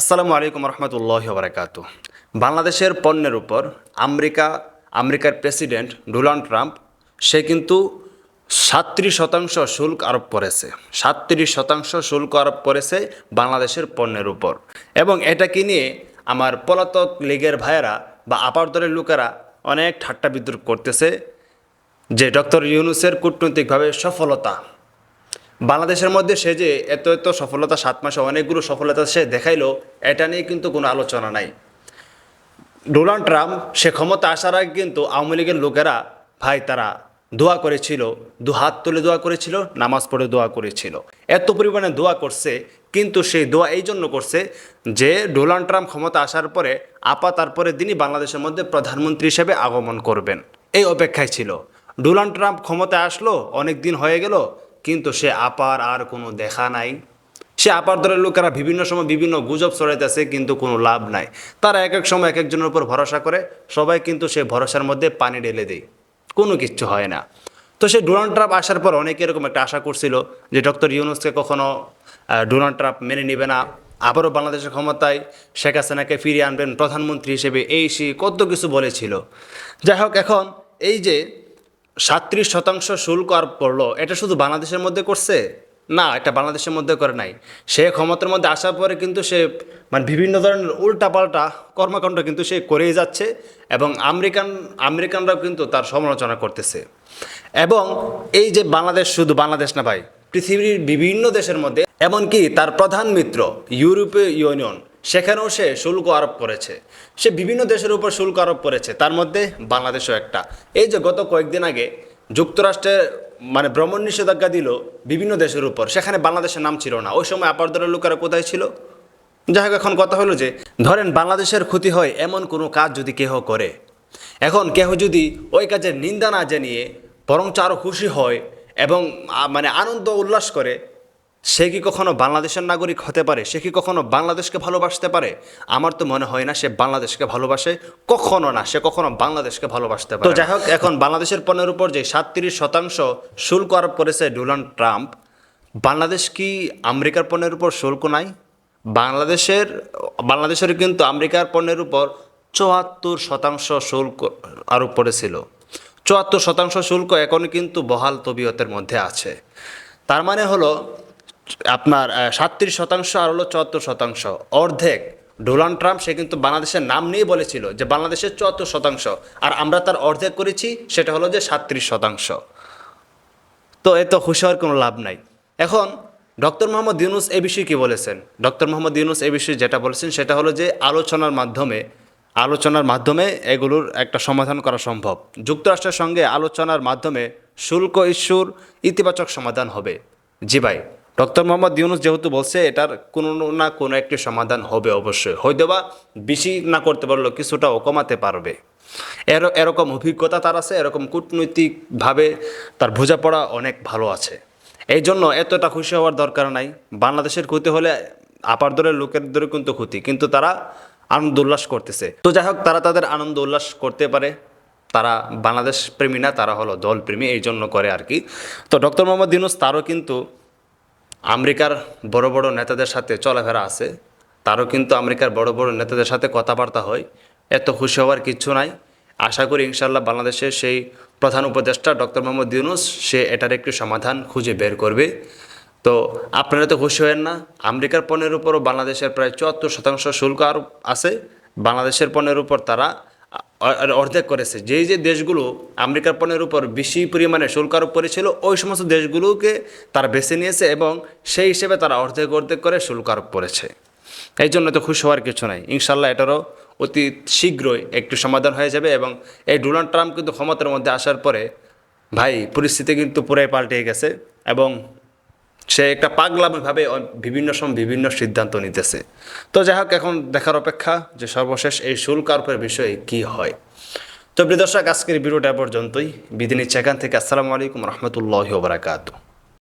আসসালামু আলাইকুম রহমতুল্লাহ বারাকাত বাংলাদেশের পণ্যের উপর আমেরিকা, আমেরিকার প্রেসিডেন্ট ডোনাল্ড ট্রাম্প, সে কিন্তু সাতত্রিশ শতাংশ শুল্ক আরোপ করেছে। সাতত্রিশ শতাংশ শুল্ক আরোপ করেছে বাংলাদেশের পণ্যের উপর। এবং এটাকে নিয়ে আমার পলাতক লীগের ভাইয়েরা বা আপার দলের লোকেরা অনেক ঠাট্টা বিদ্রুপ করতেছে যে ডক্টর ইউনুসের কূটনৈতিকভাবে সফলতা বাংলাদেশের মধ্যে সে যে এত এত সফলতা, সাত মাসে অনেকগুলো সফলতা সে দেখাইলো, এটা নিয়ে কিন্তু কোনো আলোচনা নাই। ডোনাল্ড ট্রাম্প, সে ক্ষমতা আসার আগে কিন্তু আওয়ামী লীগের লোকেরা, ভাই, তারা দোয়া করেছিল, দু হাত তুলে দোয়া করেছিল, নামাজ পড়ে দোয়া করেছিল। এত পরিমাণে দোয়া করছে, কিন্তু সেই দোয়া এই জন্য করছে যে ডোনাল্ড ট্রাম্প ক্ষমতা আসার পরে, আপা তারপরে দিনই বাংলাদেশের মধ্যে প্রধানমন্ত্রী হিসেবে আগমন করবেন। এই অপেক্ষায় ছিল। ডোনাল্ড ট্রাম্প ক্ষমতায় আসলো, অনেক দিন হয়ে গেল কিন্তু সে আপার আর কোনো দেখা নাই। সে আপার দলের লোকেরা বিভিন্ন সময় বিভিন্ন গুজব ছড়াইতেছে, কিন্তু কোনো লাভ নাই। তারা এক এক সময় এক একজনের উপর ভরসা করে, সবাই কিন্তু সে ভরসার মধ্যে পানি ঢেলে দেয়। কোনো কিচ্ছু হয় না। তো সে ডোনাল্ড ট্রাম্প আসার পর অনেকে এরকম একটা আশা করছিল যে ডক্টর ইউনুসকে কখনো ডোনাল্ড ট্রাম্প মেনে নেবে না। আবারও বাংলাদেশের ক্ষমতায় শেখ হাসিনাকে ফিরিয়ে আনবেন প্রধানমন্ত্রী হিসেবে। এই সে কত কিছু বলেছিল। যাই হোক, এখন এই যে সাতত্রিশ শতাংশ শুল্ক আর পড়ল এটা শুধু বাংলাদেশের মধ্যে করছে? না, এটা বাংলাদেশের মধ্যে করে নাই। সে ক্ষমতার মধ্যে আসার পরে কিন্তু সে মানে বিভিন্ন ধরনের উল্টাপাল্টা কর্মকাণ্ড কিন্তু সে করেই যাচ্ছে এবং আমেরিকান, আমেরিকানরাও কিন্তু তার সমালোচনা করতেছে। এবং এই যে বাংলাদেশ শুধু বাংলাদেশ না ভাই, পৃথিবীর বিভিন্ন দেশের মধ্যে, এমনকি তার প্রধান মিত্র, ইউরোপীয় ইউনিয়ন সেখানেও সে শুল্ক আরোপ করেছে। সে বিভিন্ন দেশের উপর শুল্ক আরোপ করেছে। তার মধ্যে বাংলাদেশও একটা। এই যে গত কয়েকদিন আগে যুক্তরাষ্ট্রে মানে ভ্রমণ নিষেধাজ্ঞা দিল বিভিন্ন দেশের উপর। সেখানে বাংলাদেশের নাম ছিল না। ওই সময় আপার দলের লোকেরা কোথায় ছিল? যাই হোক, এখন কথা হলো যে, ধরেন বাংলাদেশের ক্ষতি হয় এমন কোনো কাজ যদি কেহ করে। এখন কেহ যদি ওই কাজের নিন্দা না জানিয়ে বরং আরও খুশি হয় এবং মানে আনন্দ উল্লাস করে সে কি কখনো বাংলাদেশের নাগরিক হতে পারে? সে কি কখনো বাংলাদেশকে ভালোবাসতে পারে? আমার তো মনে হয় না সে বাংলাদেশকে ভালোবাসে। কখনো না সে কখনো বাংলাদেশকে ভালোবাসতে পারে তো যাই হোক এখন বাংলাদেশের পণ্যের উপর যে সাতত্রিশ শতাংশ শুল্ক আরোপ করেছে ডোনাল্ড ট্রাম্প বাংলাদেশ কি আমেরিকার পণ্যের উপর শুল্ক নাই? বাংলাদেশের বাংলাদেশের কিন্তু আমেরিকার পণ্যের উপর চুয়াত্তর শতাংশ শুল্ক আরোপ করেছিল। চুয়াত্তর শতাংশ শুল্ক এখন কিন্তু বহাল তবিয়তের মধ্যে আছে। তার মানে হলো আপনার সাতত্রিশ শতাংশ আর হলো চুয়াত্তর শতাংশ। অর্ধেক। ডোনাল্ড ট্রাম্প, সে কিন্তু বাংলাদেশের নাম নিয়ে বলেছিল যে বাংলাদেশের চুয়াত্তর শতাংশ। আর আমরা তার অর্ধেক করেছি, সেটা হলো যে সাতত্রিশ শতাংশ। তো এত খুশি হওয়ার কোনো লাভ নাই। এখন, ডক্টর মোহাম্মদ ইউনুস এ বিষয়ে কী বলেছেন? ডক্টর মোহাম্মদ ইউনুস এ বিষয়ে যেটা বলেছেন, সেটা হলো যে আলোচনার মাধ্যমে আলোচনার মাধ্যমে এগুলোর একটা সমাধান করা সম্ভব। যুক্তরাষ্ট্রের সঙ্গে আলোচনার মাধ্যমে শুল্ক ইস্যুর ইতিবাচক সমাধান হবে। জি ভাই। ডক্টর মোহাম্মদ ইউনুস যেহেতু বলছে, এটার কোনো না কোনো একটি সমাধান হবে অবশ্যই। হয়তো বা বেশি না করতে পারলেও কিছুটাও কমাতে পারবে। এর, এরকম অভিজ্ঞতা তার আছে, এরকম কূটনৈতিকভাবে তার বোঝাপড়া অনেক ভালো আছে। এই জন্য এতটা খুশি হওয়ার দরকার নাই। বাংলাদেশের ক্ষতি হলে আপার দলের লোকের দরে কিন্তু ক্ষতি, কিন্তু তারা আনন্দ উল্লাস করতেছে। তো যাই হোক, তারা তাদের আনন্দ উল্লাস করতে পারে। তারা বাংলাদেশ প্রেমী না, তারা হলো দল প্রেমী, এই জন্য করে আর কি। তো ডক্টর মোহাম্মদ ইউনুস তারও কিন্তু আমেরিকার বড় বড় নেতাদের সাথে চলাফেরা আছে, তারও কিন্তু আমেরিকার বড় বড় নেতাদের সাথে কথাবার্তা হয়। এত খুশি হওয়ার কিচ্ছু নাই। আশা করি ইনশাল্লাহ বাংলাদেশের সেই প্রধান উপদেষ্টা ডক্টর মোহাম্মদ ইউনুস, সে এটার একটি সমাধান খুঁজে বের করবে। তো আপনারা তো খুশি হয়েন না। আমেরিকার পণ্যের উপরও বাংলাদেশের প্রায় চুয়াত্তর শতাংশ শুল্ক আর আছে। বাংলাদেশের পণ্যের উপর তারা অর্ধেক করেছে। যেই যে দেশগুলো আমেরিকার পণ্যের উপর বেশি পরিমাণে শুল্ক আরোপ করেছিল, ওই সমস্ত দেশগুলোকে তারা বেছে নিয়েছে এবং সেই হিসেবে তারা অর্ধেক অর্ধেক করে শুল্ক আরোপ করেছে। এই জন্য তো খুশি হওয়ার কিছু নাই। ইনশাল্লাহ এটারও অতি শীঘ্রই একটু সমাধান হয়ে যাবে এবং এই ডোনাল্ড ট্রাম্প কিন্তু ক্ষমতার মধ্যে আসার পরে ভাই, পরিস্থিতি কিন্তু পুরাই পাল্টে গেছে এবং সে একটা পাগলামিভাবে বিভিন্ন সময় বিভিন্ন সিদ্ধান্ত নিতেছে। তো যাই হোক এখন দেখার অপেক্ষা যে সর্বশেষ এই শুল্ক আরোপের বিষয়ে কি হয়। তো প্রিয় আজকের ভিডিওটা এ পর্যন্তই। বিধি নিচ্ছে এখান থেকে। আসসালামু আলাইকুম রহমতুল্লাহ বারাকাতু